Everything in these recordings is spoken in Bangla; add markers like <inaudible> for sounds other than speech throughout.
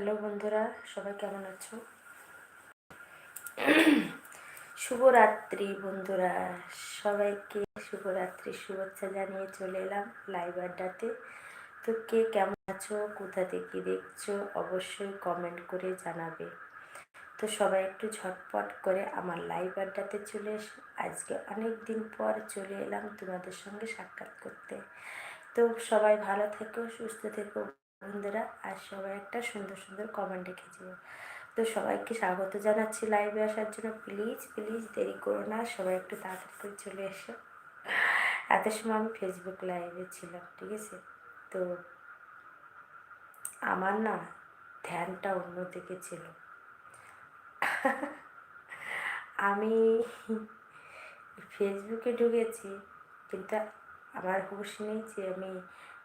হ্যালো বন্ধুরা, সবাই কেমন আছো? শুভরাত্রি বন্ধুরা, সবাইকে শুভরাত্রি শুভেচ্ছা জানিয়ে চলে এলাম লাইভ আড্ডাতে। তো কে কেমন আছো, কোথা থেকে দেখছ, অবশ্যই কমেন্ট করে জানাবে। তো সবাই একটু ঝটপট করে আমার লাইভ আড্ডাতে চলে এসো। আজকে অনেক দিন পর চলে এলাম তোমাদের সঙ্গে সাক্ষাৎ করতে। তো সবাই ভালো থেকো, সুস্থ থেকো বন্ধুরা আর সবাই একটা সুন্দর সুন্দর কমেন্ট রেখেছিল তো সবাইকে স্বাগত জানাচ্ছি লাইভে আসার জন্য। প্লিজ প্লিজ দেরি করো না, সবাই একটু তাড়াতাড়ি করে চলে এসো। এত সময় আমি ফেসবুক লাইভে ছিলাম, ঠিক আছে? তো আমার না ধ্যানটা অন্যদিকে ছিল। আমি ফেসবুকে ঢুকেছি, কিন্তু আমার হুশ নেই যে আমি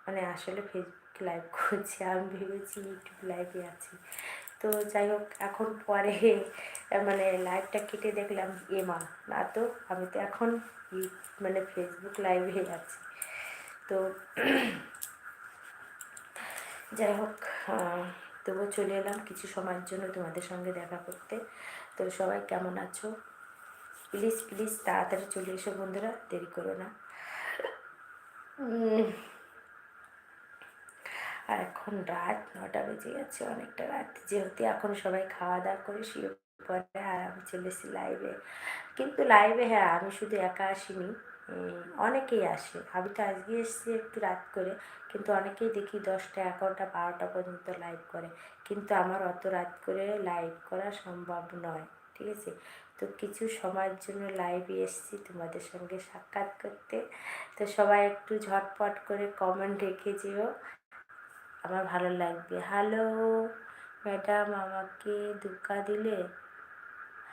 মানে আসলে ফেসবুক লাইভ করছি, আমি ভেবেছি ইউটিউব লাইভে আছি। তো যাই হোক, এখন পরে মানে লাইভটা কেটে দেখলাম এ মা না তো, আমি তো এখন মানে ফেসবুক লাইভে আছি। তো <clears throat> যাই হোক তবুও চলে এলাম কিছু সময়ের জন্য তোমাদের সঙ্গে দেখা করতে। তো সবাই কেমন আছো? প্লিজ প্লিজ তাড়াতাড়ি চলে এসো বন্ধুরা, দেরি করো না। আর এখন রাত নটা বেজে গেছে, অনেকটা রাত। যেহেতু এখন সবাই খাওয়া দাওয়া করে শুয়ে পরে আর আমি চলে এসেছি লাইভে কিন্তু লাইভে হ্যাঁ আমি শুধু একা আসিনি। অনেকেই আসে। আমি তো আজকে এসেছি একটু রাত করে, কিন্তু অনেকেই দেখি দশটা, এগারোটা, বারোটা পর্যন্ত লাইভ করে। কিন্তু আমার অত রাত করে লাইভ করা সম্ভব নয়, ঠিক আছে? তো কিছু সময়ের জন্য লাইভে এসেছি তোমাদের সঙ্গে সাক্ষাৎ করতে। তো সবাই একটু ঝটপট করে কমেন্ট রেখে যেও। আমার ভালো লাগবে। হ্যালো ম্যাডাম আমাকে ধোকা দিলে?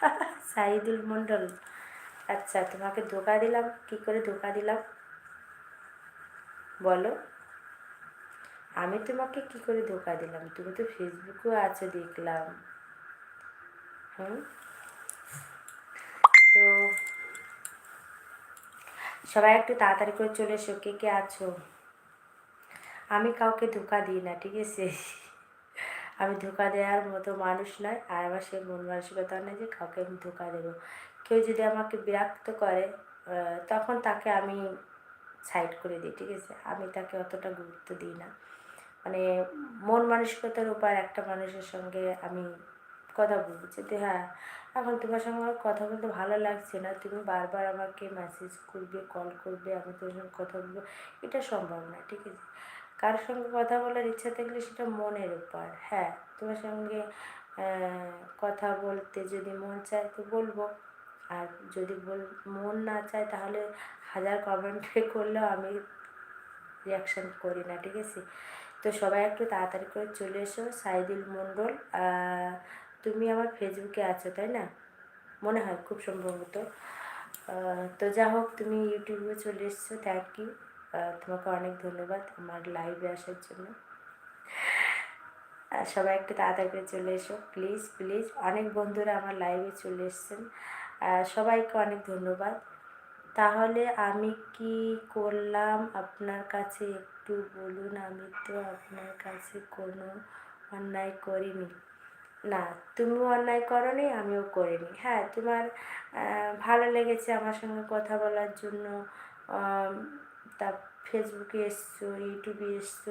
<laughs> সাইদুল মণ্ডল। আচ্ছা তোমাকে ধোকা দিলাম, কি করে ধোকা দিলাম? বলো। আমি তোমাকে কি করে ধোকা দিলাম? তুমি তো ফেসবুকেও আছো, দেখলাম। হুম? তো সবাই একটু তাড়াতাড়ি করে চলে এসো, কে কে আছো? আমি কাউকে ধোকা দিই না, ঠিক আছে? আমি ধোকা দেওয়ার মতো মানুষ নয়, আর আমার সে মন মানসিকতা নেই যে কাউকে আমি ধোকা দেবো। কেউ যদি আমাকে বিরক্ত করে তখন তাকে আমি সাইড করে দিই, ঠিক আছে? আমি তাকে অতটা গুরুত্ব দিই না। মানে মন মানসিকতার উপর একটা মানুষের সঙ্গে আমি কথা বলব যে হ্যাঁ এখন তোমার সঙ্গে আমার কথা বলতে ভালো লাগছে না, তুমি বারবার আমাকে মেসেজ করবে কল করবে আমি তোমার সঙ্গে কথা বলব। এটা সম্ভব না, ঠিক আছে? কার সঙ্গে কথা বলার ইচ্ছা থাকলে সেটা মনের উপর। হ্যাঁ তোমার সঙ্গে কথা বলতে যদি মন চায় তো বলব। আর যদি বল, মন না চায় তাহলে হাজার কমেন্ট <laughs> করলেও আমি রিয়াকশান করি না, ঠিক আছে? তো সবাই একটু তাড়াতাড়ি করে চলে এসো, সাইদুল মণ্ডল। তুমি আমার ফেসবুকে আছো, তাই না? মনে হয় খুব সম্ভবত। তো যা হোক তুমি ইউটিউবে চলে এসছো থ্যাংক ইউ তোমাকে অনেক ধন্যবাদ আমার লাইভে আসার জন্য। সবাই একটু তাড়াতাড়ি চলে এসো। প্লিজ প্লিজ অনেক বন্ধুরা আমার লাইভে চলে এসছেন। সবাইকে অনেক ধন্যবাদ। তাহলে আমি কি করলাম? আপনার কাছে একটু বলুন, আমি তো আপনার কাছে কোনো অন্যায় করিনি। না, তুমিও অন্যায় করনি, আমিও করিনি। হ্যাঁ তোমার ভালো লেগেছে আমার সঙ্গে কথা বলার জন্য। তা ফেসবুকে এসছো ইউটিউবে এসছো,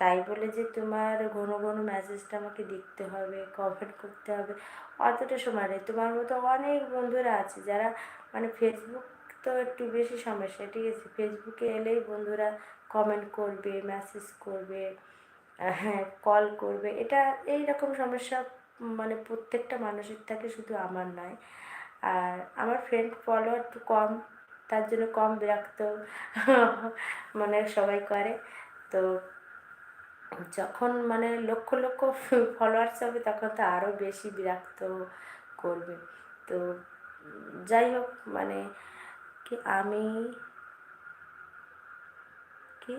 তাই বলে যে তোমার ঘন ঘন মেসেজটা আমাকে দেখতে হবে কমেন্ট করতে হবে। অতটা সময় নেই। তোমার মতো অনেক বন্ধুরা আছে যারা মানে ফেসবুক তো একটু বেশি সমস্যা, ঠিক আছে? ফেসবুকে এলেই বন্ধুরা কমেন্ট করবে মেসেজ করবে হ্যাঁ কল করবে। এটা এই রকম সমস্যা মানে প্রত্যেকটা মানুষের থাকে, শুধু আমার নয়। আর আমার ফ্রেন্ড ফলোয়ার একটু কম। তার জন্য কম বিরক্ত মানে সবাই করে। তো যখন মানে লক্ষ লক্ষ ফলোয়ার্স হবে তখন তো আরও বেশি বিরক্ত করবে। তো যাই হোক মানে কি আমি কি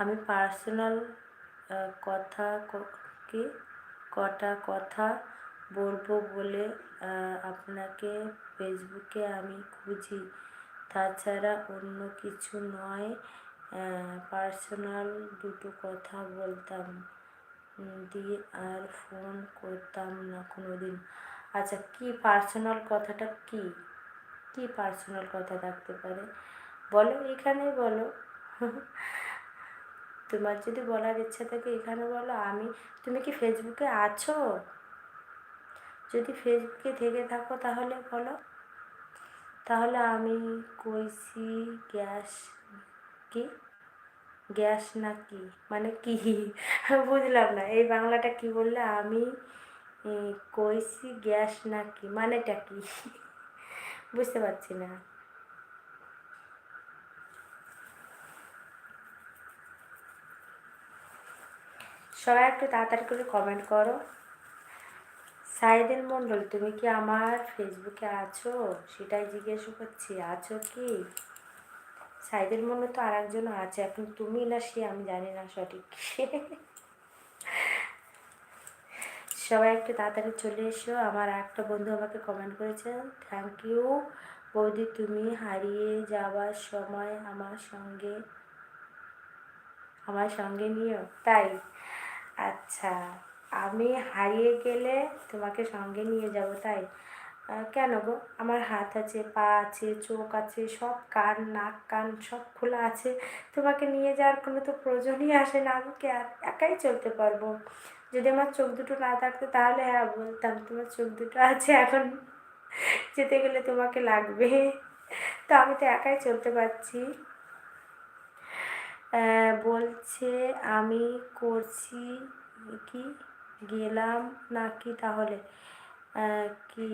আমি পার্সোনাল কথা কি কটা কথা বলব বলে আপনাকে ফেসবুকে আমি খুঁজি। তাছাড়া অন্য কিছু নয় পার্সোনাল দুটো কথা বলতাম দিয়ে আর ফোন করতাম না কোনো দিন আচ্ছা কি পার্সোনাল কথাটা কি? কি পার্সোনাল কথা থাকতে পারে? বলো, এখানেই বলো। <laughs> তোমার যদি বলার ইচ্ছা থাকে এখানে বলো। আমি, তুমি কি ফেসবুকে আছো? যদি ফেসবুকে থেকে থাকো তাহলে বলো। তাহলে আমি কইছি গ্যাস কি? গ্যাস না কি? মানে কি? <laughs> বুঝলাম না। এই বাংলাটা কি বললে? আমি কইছি গ্যাস না কি? মানেটা কি? <laughs> বুঝতে পারছি না। সবাই একটু তাড়াতাড়ি করে কমেন্ট করো। সাইদিন মণ্ডল, তুমি কি আমার ফেসবুকে আছো? সেটাই জিজ্ঞেস করছি। আছো কি? সাইদিন মণ্ডল তো আর একজন আছে, এখন তুমি না সে আমি জানি না সঠিক সবাই একটু তাড়াতাড়ি চলে এসো। আমার একটা বন্ধু আমাকে কমেন্ট করেছে থ্যাংক ইউ বৌদি, তুমি হারিয়ে যাওয়ার সময় আমার সঙ্গে আমার সঙ্গে নিও। তাই? আচ্ছা। আমি হারিয়ে গেলে তোমাকে সঙ্গে নিয়ে যাব, তাই? কেন গো? আমার হাত আছে, পা আছে, চোখ আছে, সব কান, নাক, কান সব খোলা আছে। তোমাকে নিয়ে যাওয়ার কোনো তো প্রয়োজনই আসে না আমাকে আর একাই চলতে পারব? যদি আমার চোখ দুটো না থাকতো তাহলে হ্যাঁ বলতাম, তোমার চোখ দুটো আছে, এখন যেতে গেলে তোমাকে লাগবে। তো আমি তো একাই চলতে পারছি। বলছে, আমি করছি, কি? গেলাম নাকি তাহলে? কি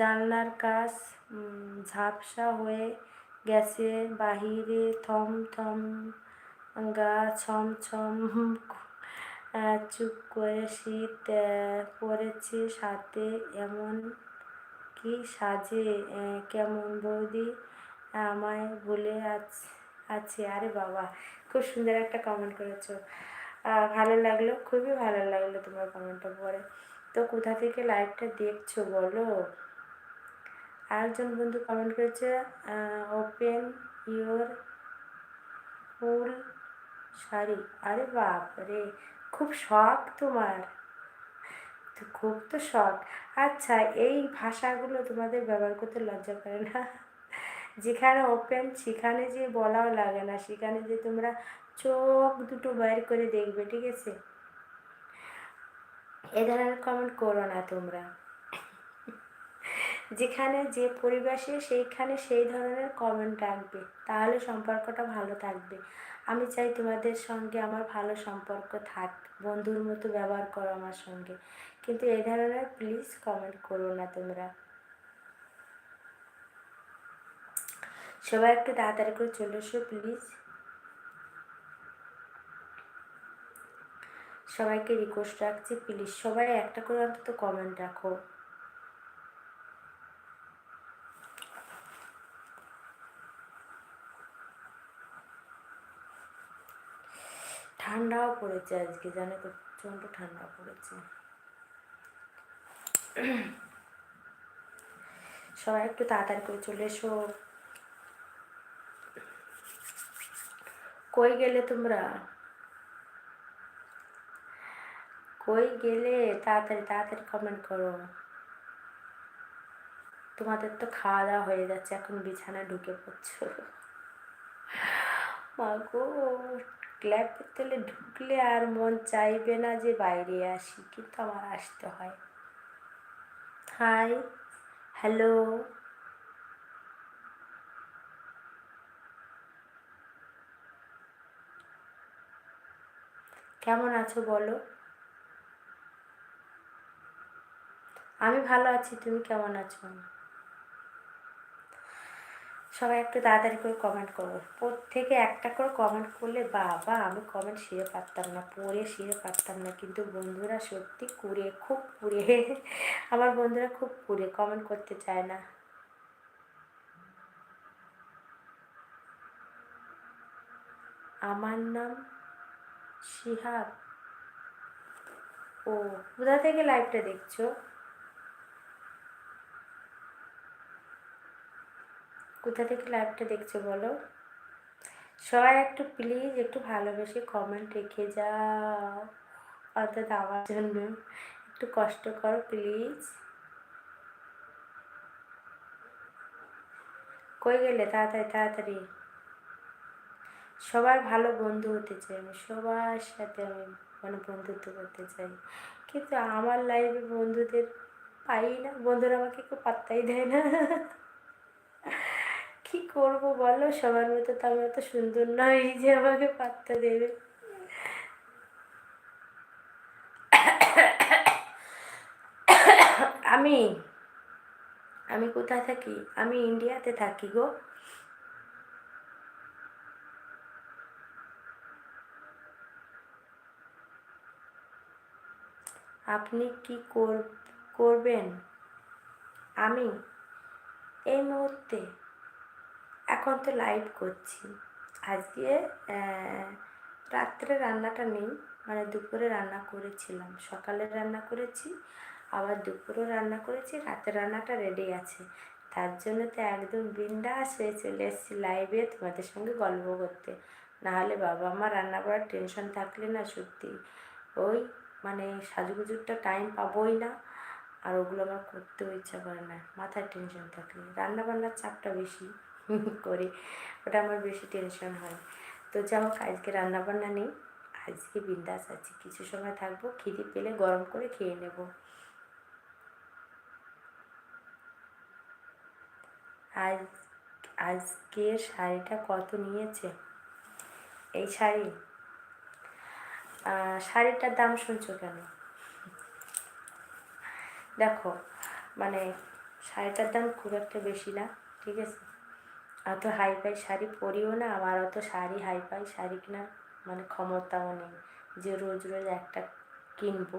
জানলার কাজ ঝাপসা হয়ে গেছে বাহিরে থম থম গা ছম ছম চুপ করে শীত পড়েছে সাথে এমন কি সাজে? কেমন বৌদি আমায় বলে আছে আরে বাবা, খুব সুন্দর একটা কমেন্ট করেছ। ভালো লাগল, খুবই ভালো লাগল তোমার কমেন্টটা পরে তো কোথা থেকে লাইভটা দেখছ বলো? আরেকজন বন্ধু কমেন্ট করেছে ওপেন ইয়োর ফুল শাড়ি আরে বাপ রে খুব শখ তোমার। তো খুব তো শখ আচ্ছা এই ভাষাগুলো তোমাদের ব্যবহার করতে লজ্জা করে না? যেখানে ওপেন সেখানে যে বলাও লাগে না, সেখানে যে তোমরা চোখ দুটো বাইর করে দেখবে, ঠিক আছে? এ ধরনের কমেন্ট করো না তোমরা। যেখানে যে পরিবেশে সেইখানে সেই ধরনের কমেন্ট রাখবে, তাহলে সম্পর্কটা ভালো থাকবে। আমি চাই তোমাদের সঙ্গে আমার ভালো সম্পর্ক থাক, বন্ধুর মতো ব্যবহার করো আমার সঙ্গে। কিন্তু এই ধরনের প্লিজ কমেন্ট করো না তোমরা। সবাই একটু তাড়াতাড়ি করে চলে এসো প্লিজ সবাইকে রিকোয়েস্ট রাখছি প্লিজ সবাই একটা করে অন্তত কমেন্ট রাখো। ঠান্ডাও পড়েছে আজকে, জানো প্রচণ্ড ঠান্ডা পড়েছে। সবাই একটু তাড়াতাড়ি করে চলে এসো। কই গেলে তোমরা? কই গেলে তাড়াতাড়ি তাড়াতাড়ি কমেন্ট করো। তোমাদের তো খাওয়া দাওয়া হয়ে যাচ্ছে, এখন বিছানায় ঢুকে পড়ছো। মা গো ক্ল্যাপের তেলে ঢুকলে আর মন চাইবে না যে বাইরে আসি, কিন্তু আমার আসতে হয়। হাই হ্যালো কেমন আছো বলো? আমি ভালো আছি, তুমি কেমন আছো? সবাই একটু তাড়াতাড়ি করে কমেন্ট করো। প্রত্যেকে একটা করে কমেন্ট করলে বাবা, আমি কমেন্ট শিরে পারতাম না, পড়ে শিরে পারতাম না, কিন্তু বন্ধুরা সত্যি কুড়ে, খুব কুড়ে। আমার বন্ধুরা খুব কুড়ে কমেন্ট করতে চায় না। আমার নাম শিহাব। ও, কোথা থেকে লাইভটা দেখছ? কোথা থেকে লাইভটা দেখছ বলো? সবাই একটু প্লিজ একটু ভালোবেসে কমেন্ট রেখে যাও। অর্থাৎ আমার জন্য একটু কষ্ট করো প্লিজ কই গেলে? তাড়াতাড়ি তাড়াতাড়ি। সবার ভালো বন্ধু হতে চাই আমি, সবার সাথে আমি মানে বন্ধুত্ব করতে চাই। কিন্তু আমার লাইফে বন্ধুদের পাই না, বন্ধুরা আমাকে কেউ পাত্তাই দেয় না। <laughs> করব বলো? সবার মতো তো আমি অত সুন্দর নয় যে আমাকে পাত্তা দেবে। আমি আমি কোথায় থাকি? আমি ইন্ডিয়াতে থাকি গো। আপনি কি কর- করবেন? আমি এই মুহূর্তে এখন তো লাইভ করছি। আজকে রাত্রে রান্নাটা নেই মানে দুপুরে রান্না করেছিলাম। সকালে রান্না করেছি, আবার দুপুরেও রান্না করেছি, রাতের রান্নাটা রেডি আছে। তার জন্য তো একদম বিন্দাস হয়ে চলে এসেছি লাইভে তোমাদের সঙ্গে গল্প করতে। নাহলে বাবা আমার রান্না করার টেনশন থাকলে না সত্যি ওই মানে সাজুগুজুরটা টাইম পাবোই না। আর ওগুলো আমার করতেও ইচ্ছা করে না, মাথায় টেনশন থাকলে। রান্না বান্নার চাপটা বেশি। করি। ওটা আমার বেশি টেনশন হয়। তো যা হোক, আজকে রান্না বান্না নেই। আজকে বিন্দাস আছি। কিছু সময় থাকব, খিদে পেলে গরম করে খেয়ে নেব। আজ, আজকের শাড়িটা কত নিয়েছে? এই শাড়ি? শাড়িটার দাম শুনছো কেন? দেখো মানে শাড়িটার দাম খুব একটা বেশি না, ঠিক আছে? অত হাই ফাই শাড়ি পরিও না, আবার অত শাড়ি হাই ফাই শাড়ি কেনার মানে ক্ষমতাও নেই যে রোজ রোজ একটা কিনবো।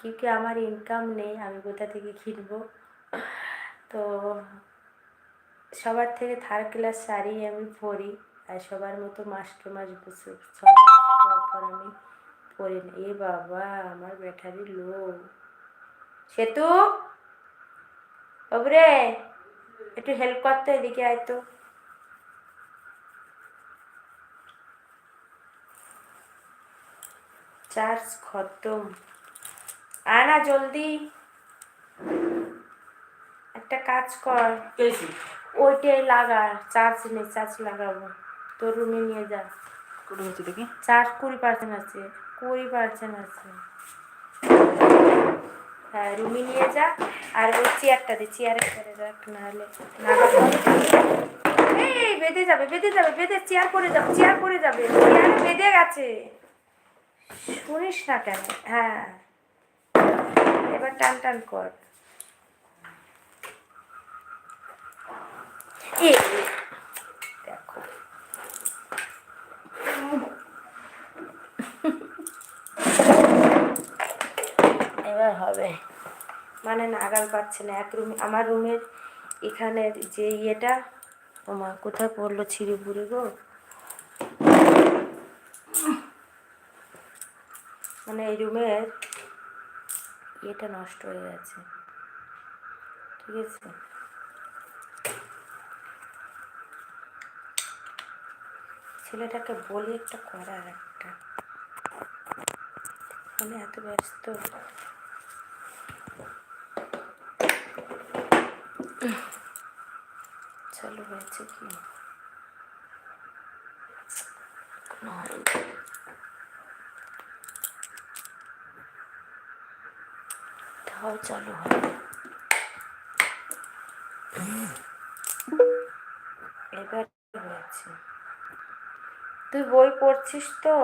কিন্তু আমার ইনকাম নেই, আমি কোথা থেকে কিনবো? তো সবার থেকে থার্ড ক্লাস শাড়ি আমি পরি আর সবার মতো মাস্টার মাস বসে পর আমি পরি না। এ বাবা, আমার ব্যাটারি লো সেতু? বাবুরে, একটু হেল্প করতে এদিকে আয় তো। চার্জ খতম। আয় না জলদি। একটা কাজ কর। ওইটাই লাগা চার্জ নেই চার্জ লাগাবো। তোর রুমে নিয়ে যা। দেখি? চার্জ কুড়ি পার্সেন্ট আছে কুড়ি পার্সেন্ট আছে। হ্যাঁ রুমে নিয়ে যা। আর ওই চেয়ারটা দে চেয়ারে করে রাখ নাহলে এই বেঁধে যাবে বেঁধে যাবে বেঁধে চেয়ার পড়ে যাবে চেয়ার পড়ে যাবে। চেয়ারে বেঁধে গেছে। শুনিস না কেন? হ্যাঁ। এবার টান টান কর। দেখো। এবার হবে। মানে নাগাল পাচ্ছে না। এক রুম, আমার রুমের এখানের যে ইয়েটা ওমা কোথায় পড়ল ছিঁড়ে বুড়ে গো? মানে এই রুমের ইয়েটা নষ্ট হয়ে গেছে। ঠিক আছে? ছেলেটাকে বলি একটা করার একটা। মানে এত ব্যস্ত। চালু হয়েছে কি? তাও চালু হয় এবার তুই বই পড়ছিস তো?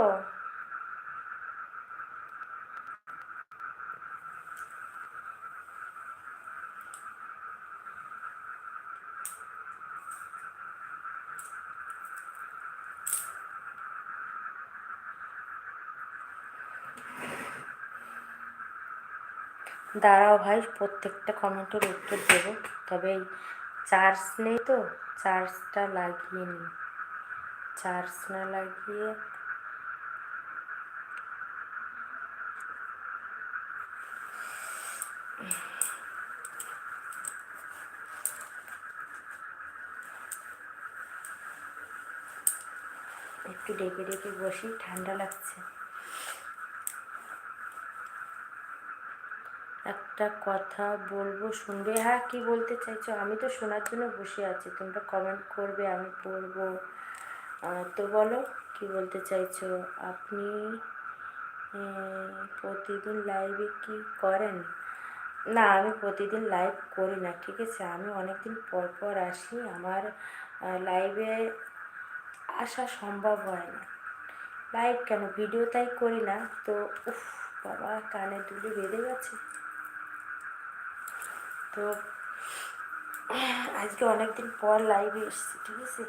দাঁড়াও ভাই, প্রত্যেকটা কমেন্টের উত্তর দেবো। তবে এই চার্জ নেই তো চার্জটা লাগিয়ে নিই। চার্জ না লাগিয়ে একটু ডেকে ডেকে বসি, ঠান্ডা লাগছে। একটা কথা বলব, শুনবে? হ্যাঁ কি বলতে চাইছো? আমি তো শোনার জন্য বসে আছি। তোমরা কমেন্ট করবে, আমি পড়ব। তো বলো, কি বলতে চাইছো? আপনি প্রতিদিন লাইভে কি করেন? না, আমি প্রতিদিন লাইভ করি না, ঠিক আছে? আমি অনেকদিন পর পর আসি। আমার লাইভে আসা সম্ভব হয় না। লাইভ কেন? ভিডিও তাই করি না। তো উফ, বাবা, কানে দুলি বেঁধে গেছে। তো, আজকে অনেকদিন পর লাইভে এসেছি, ঠিক আছে?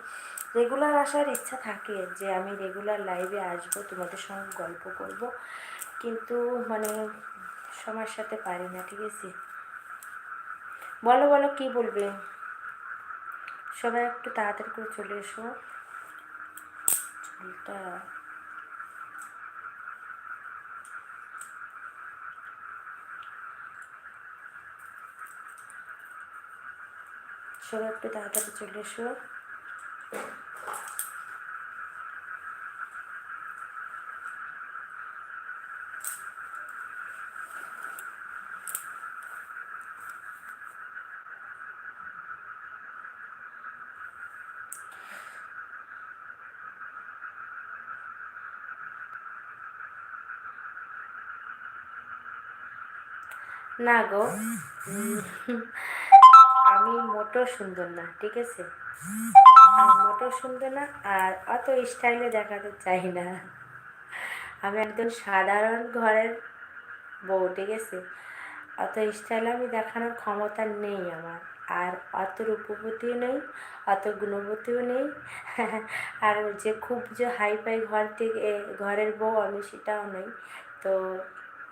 রেগুলার আসার ইচ্ছা থাকে যে আমি রেগুলার লাইভে আসব, তোমাদের সঙ্গে গল্প করব। কিন্তু মানে সময়ের সাথে পারি না, ঠিক আছে? বলো বলো, কি বলবে? সবাই একটু তাড়াতাড়ি করে চলে এসো। চুলটা সবাই একটু তাড়াতাড়ি চলে এসো। না গো। উম, আমি মোটো সুন্দর না ঠিক আছে? আমি মোটো সুন্দর না আর অত স্টাইলে দেখাতে চাই না। আমি একজন সাধারণ ঘরের বউ ঠিক আছে? অত স্টাইল আমি দেখানোর ক্ষমতা নেই আমার আর অত রূপবতীও নেই অত গুণবতীও নেই। আর যে খুব যে হাই ফাই ঘর থেকে ঘরের বউ আমি সেটাও নেই। তো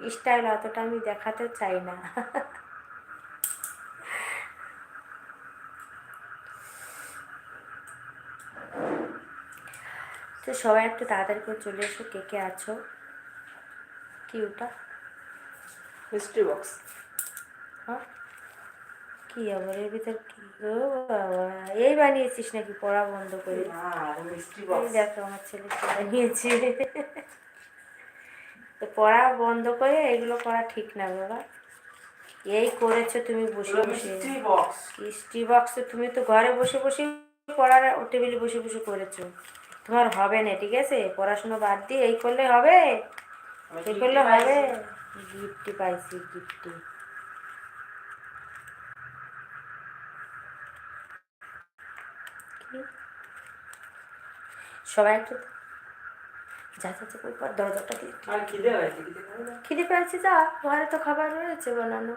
স্টাইল অতটা আমি দেখাতে চাই না। তো সবাই একটু তাড়াতাড়ি করে চলে এসো কে কে আছো? কি ওটা? মিস্ট্রি বক্স হ্যাঁ? কি আবার এর ভিতর কি? ও বাবা এই বানিয়েছিস নাকি? পড়া বন্ধ করে। দেখো আমার ছেলে বানিয়েছে। তো পড়া বন্ধ করে এগুলো করা ঠিক না বাবা। এই করেছ তুমি বসে বসে। মিস্ট্রি বক্স স্টি বক্স তুমি তো ঘরে বসে বসে পড়ার টেবিলে বসে বসে করেছ। তোমার হবে না ঠিক আছে? পড়াশোনা বাদ দিয়ে এই করলে হবে? এই করলে হবে? গিফটি পাইছি গিফটি সবাই একটু যা যা যা, ওই পর দরজাটা দিয়ে খিদে পেয়েছে যা ঘরে তো খাবার রয়েছে বানানো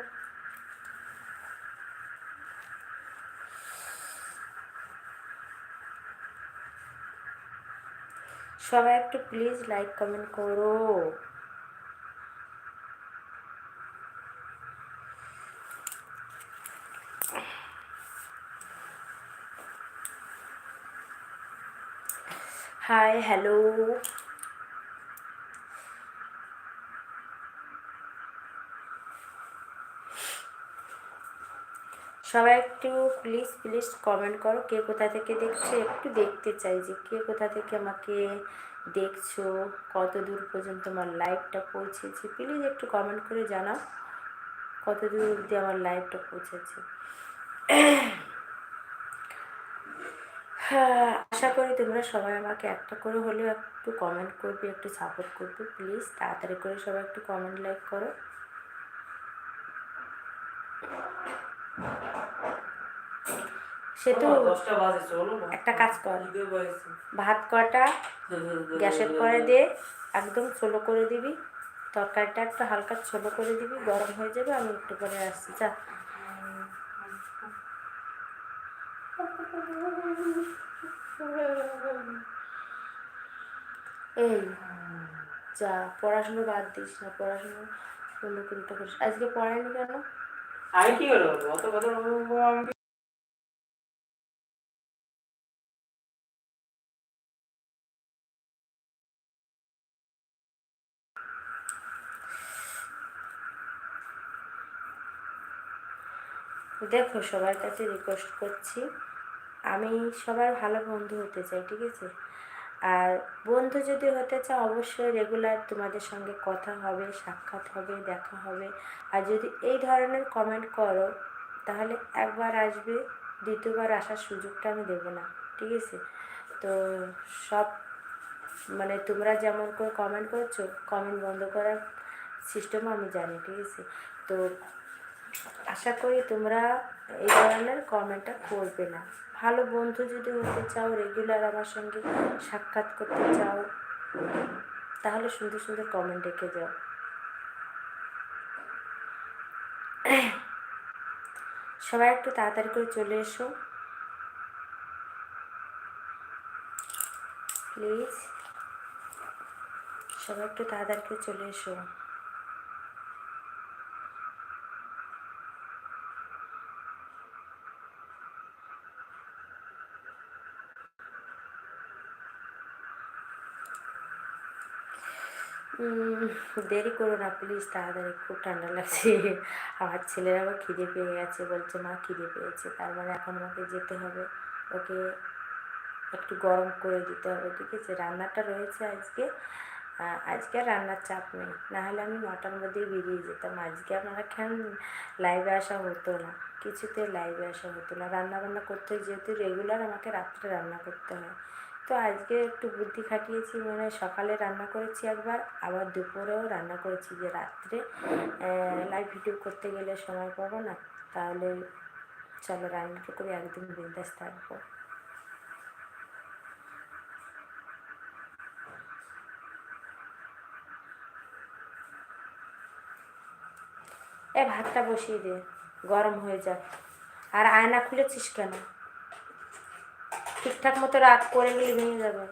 সবাই একটু প্লিজ লাইক কমেন্ট করো হাই হ্যালো সবাই একটু প্লিজ প্লিজ কমেন্ট করো কে কোথা থেকে দেখছ? একটু দেখতে চাই যে কে কোথা থেকে আমাকে দেখছ কত দূর পর্যন্ত আমার লাইভটা পৌঁছেছে। প্লিজ একটু কমেন্ট করে জানাও কত দূর অবধি আমার লাইভটা পৌঁছেছে। হ্যাঁ আশা করি তোমরা সবাই আমাকে একটা করে হলেও একটু কমেন্ট করবে, একটু সাপোর্ট করবে। প্লিজ তাড়াতাড়ি করে সবাই একটু কমেন্ট লাইক করো। সে তো ও, দশটা বাজে চলো একটা কাজ কর। ভাত কটা গ্যাসের পরে দিয়ে একদম ছোলো করে দিবি। তরকারিটা একটু হালকা ছোলো করে দিবি গরম হয়ে যাবে আমি একটু পরে আসছি যা। এই যা পড়াশুনো বাদ দিস না পড়াশুনো অন্য কোনটা করিস আজকে পড়ায়নি কেন? আমি কি করে বলব অত কথা দেখো, সবার কাছে রিকোয়েস্ট করছি। আমি সবার ভালো বন্ধু হতে চাই, ঠিক আছে? আর বন্ধু যদি হতে চাও, অবশ্যই রেগুলার তোমাদের সঙ্গে কথা হবে, সাক্ষাৎ হবে, দেখা হবে। আর যদি এই ধরনের কমেন্ট করো, তাহলে একবার আসবে, দ্বিতীয়বার আসার সুযোগটা আমি দেবো না, ঠিক আছে? তো সব মানে তোমরা যেমন করে কমেন্ট করছ কমেন্ট বন্ধ করার সিস্টেমও আমি জানি, ঠিক আছে? তো আশা করি তোমরা এই ধরনের কমেন্টটা করবে না। ভালো বন্ধু যদি হতে চাও রেগুলার আমার সঙ্গে সাক্ষাৎ করতে চাও, তাহলে সুন্দর সুন্দর কমেন্ট রেখে যাও সবাই একটু তাড়াতাড়ি করে চলে এসো। প্লিজ সবাই একটু তাড়াতাড়ি করে চলে এসো। দেরি করো না প্লিজ তাড়াতাড়ি, খুব ঠান্ডা লাগছে। আমার ছেলের আবার খিদে পেয়ে গেছে, বলছে, মা, খিদে পেয়েছে। তার মানে এখন আমাকে যেতে হবে। ওকে একটু গরম করে দিতে হবে, ঠিক আছে? রান্নাটা রয়েছে আজকে। আজকে রান্নার চাপ নেই। নাহলে আমি নটার মধ্যেই বেরিয়ে যেতাম। আজকে আপনারা কেন লাইভে আসা হতো না। কিছুতে লাইভে আসা হতো না। রান্না বান্না করতে যেহেতু রেগুলার আমাকে রাত্রে রান্না করতে হয়। তো আজকে একটু বুদ্ধি খাটিয়েছি মানে সকালে রান্না করেছি একবার, আবার দুপুরেও রান্না করেছি যে রাত্রে। লাইভ ভিডিও করতে গেলে সময় পাবো না, তাহলে চলো রান্নাটা করে একদিন বিন্দাস থাকব। এ, ভাতটা বসিয়ে দে, গরম হয়ে যাক। আর আয়না খুলেছিস কেন? ঠিকঠাক মতো রাগ করে গেলে ভেঙে যাবে।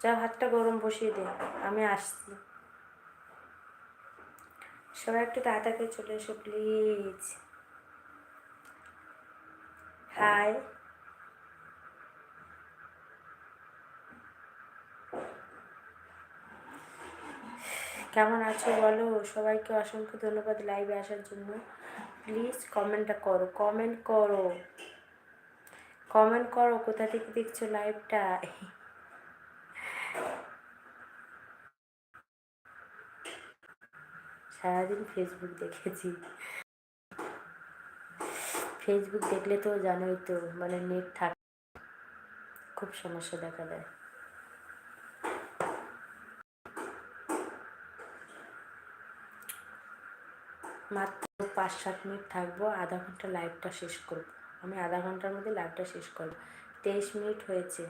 যা ভাতটা গরম বসিয়ে দে, আমি আসছি। সবাই একটু তাড়াতাড়ি চলে এসো, প্লিজ। হাই। কেমন আছো বলো? সবাইকে অসংখ্য ধন্যবাদ লাইভে আসার জন্য। প্লিজ কমেন্টটা করো কমেন্ট করো। কমেন্ট করো, কোথা থেকে দেখছ লাইভটা সারাদিন ফেসবুক দেখেছি। ফেসবুক দেখলে তো জানোই তো মানে নেট থাক খুব সমস্যা দেখা দেয়। মাত্র পাঁচ সাত মিনিট থাকব, আধা ঘণ্টা লাইভটা শেষ করব। আমি আধা ঘণ্টার মধ্যে লাইভটা শেষ করব। তেইশ মিনিট হয়েছে।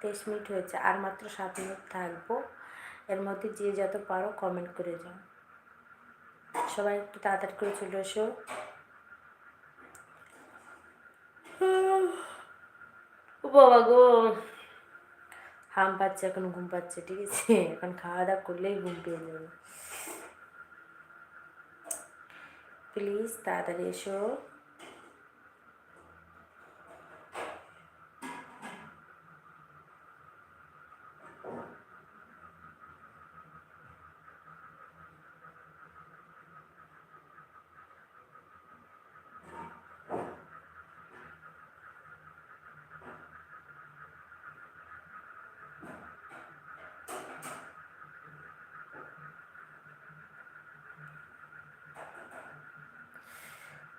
তেইশ মিনিট হয়েছে। আর মাত্র সাত মিনিট থাকব। এর মধ্যে যে যত পারো কমেন্ট করে যাও। সবাই একটু তাড়াতাড়ি করে চলে এসো। বাবা গো। হাম পাচ্ছে এখন ঘুম পাচ্ছে ঠিক আছে? এখন খাওয়া দাওয়া করলেই ঘুম পেয়ে যাবে। প্লিজ তাড়াতাড়ি এসো।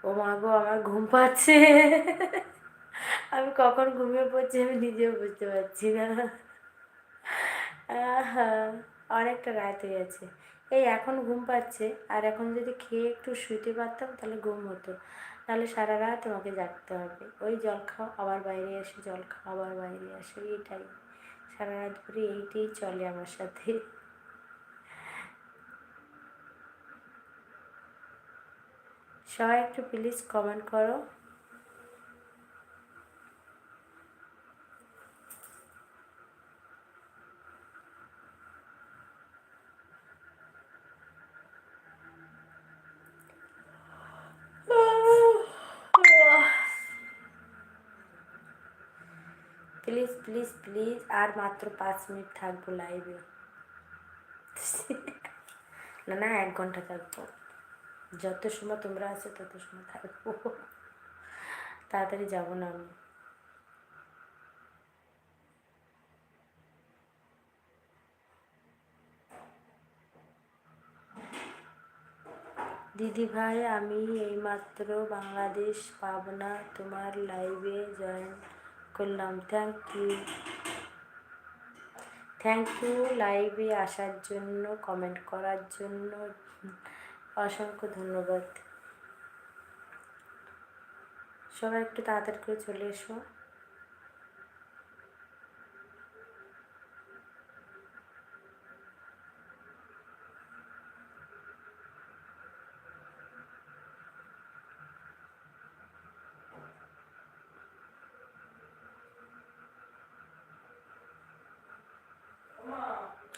ও মা গো, আমার ঘুম পাচ্ছে। আমি কখন ঘুমিয়ে পড়ছি আমি নিজেও বুঝতে পারছি না। অনেকটা রাত হয়ে গেছে। এই এখন ঘুম পাচ্ছে, আর এখন যদি খেয়ে একটু শুইতে পারতাম তাহলে ঘুম হতো। তাহলে সারা রাত আমাকে জাগতে হবে। ওই জল খাও, আবার বাইরে এসে জল খাও, আবার বাইরে আসে এইটাই সারা রাত ধরে এইটাই চলে আমার সাথে। সবাই একটু প্লিজ কমেন্ট করো। প্লিজ প্লিজ প্লিজ আর মাত্র পাঁচ মিনিট থাকব লাইভে না না, এক ঘণ্টা থাকব। যত সময় তোমরা আছো, তত সময় থাকব। তাড়াতাড়ি যাব না আমি। দিদি ভাই, আমি এইমাত্র বাংলাদেশ পাবনা তোমার লাইভে জয়েন করলাম। থ্যাংক ইউ থ্যাংক ইউ লাইভে আসার জন্য কমেন্ট করার জন্য। অসংখ্য ধন্যবাদ। সবাই একটু তাড়াতাড়ি করে চলে এসো।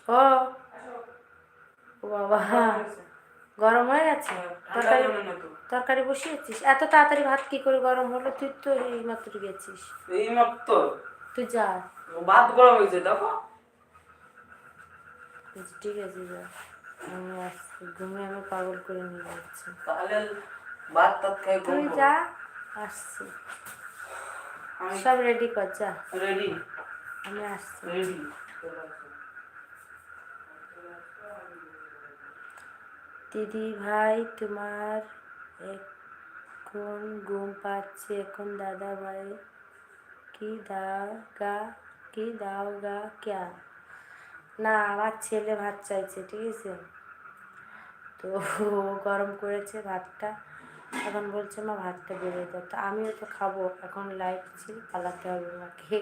ও বাবা। গরম হয়ে গেছে? তরকারি তরকারি বসিয়েছিস? এত তাড়াতাড়ি ভাত কি করে গরম হলো? তুই তো এই মাত্র গেছিস। এই মাত্র তুই যা। ভাত গরম হয়েছে দেখো। ঠিক আছে যা। আমি আসছি। ঘুমিয়ে আমি পাগল করে নিয়ে যাচ্ছি। তাহলে ভাত টাত খাই তুই যা আসছি। আমি সব রেডি কর যা। রেডি আমি আসছি। রেডি দিদি ভাই তোমার এখন ঘুম পাচ্ছে। এখন দাদা ভাই কি দাও গা কি দাও গা ক্যা? না আমার ছেলে ভাত চাইছে ঠিক আছে? তো গরম করেছে ভাতটা। এখন বলছে মা ভাতটা বেড়ে দাও। তো আমিও তো খাব এখন লাইট পালাতে হবে আমাকে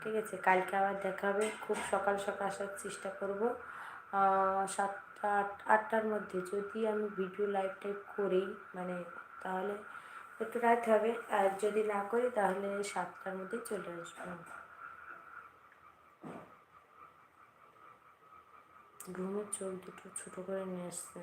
ঠিক আছে কালকে আবার দেখা হবে। খুব সকাল সকাল আসার চেষ্টা করব। আহ, সাতটা আট আটটার মধ্যে যদি আমি ভিডিও লাইভ টাইভ করি মানে তাহলে একটু রাত হবে। আর যদি না করি, তাহলে সাতটার মধ্যে চলে আসব ঘুমের চোখ দুটো ছোটো করে নিয়ে আসছে।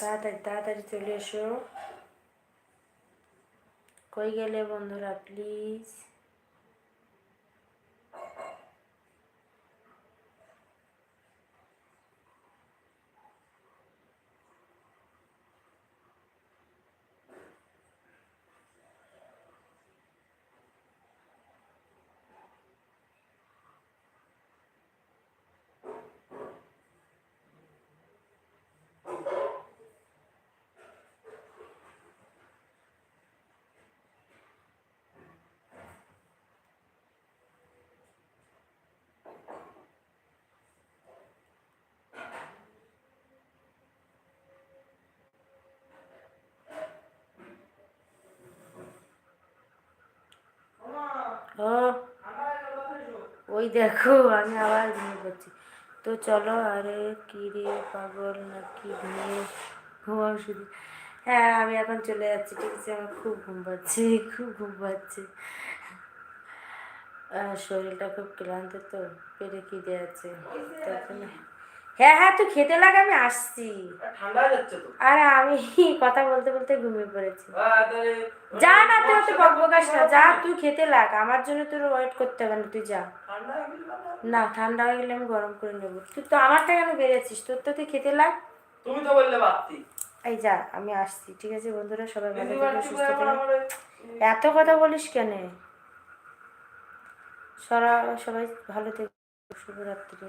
তাড়াতাড়ি তাড়াতাড়ি চলে এসো। কই গেলে বন্ধুরা প্লিজ ও ওই দেখো, আমি আবার ঘুমিয়ে পড়ছি। তো চলো, আরে কি রে পাগল নাকি ঘুমিয়ে ঘুমাও শুধু। হ্যাঁ আমি এখন চলে যাচ্ছি, ঠিক আছে? আমার খুব ঘুম পাচ্ছে, খুব ঘুম পাচ্ছে। শরীরটা খুব ক্লান্ত তো, পেটে দেওয়া আছে। জন্য হ্যাঁ হ্যাঁ তুই খেতে লাগ আমি আসছি। তো। আরে আমি <laughs> কথা বলতে বলতে ঘুমিয়ে পড়েছি। যা না তুই অত বকবকাস না যা তুই খেতে লাগ আমার জন্য তোর ওয়েট করতে হবে না তুই যা। না ঠান্ডা হয়ে গেলে আমি গরম করে নেব। তুই তো আমারটা কেন বেড়েছিস? তোর তো তুই খেতে লাগ। তুমি তো বললে বাড়তি। এই যা আমি আসছি ঠিক আছে বন্ধুরা? সবাই ভালো থেকো সুস্থ থেকো। এত কথা বলিস কেন? সরা সবাই ভালো থেকো শুভরাত্রি।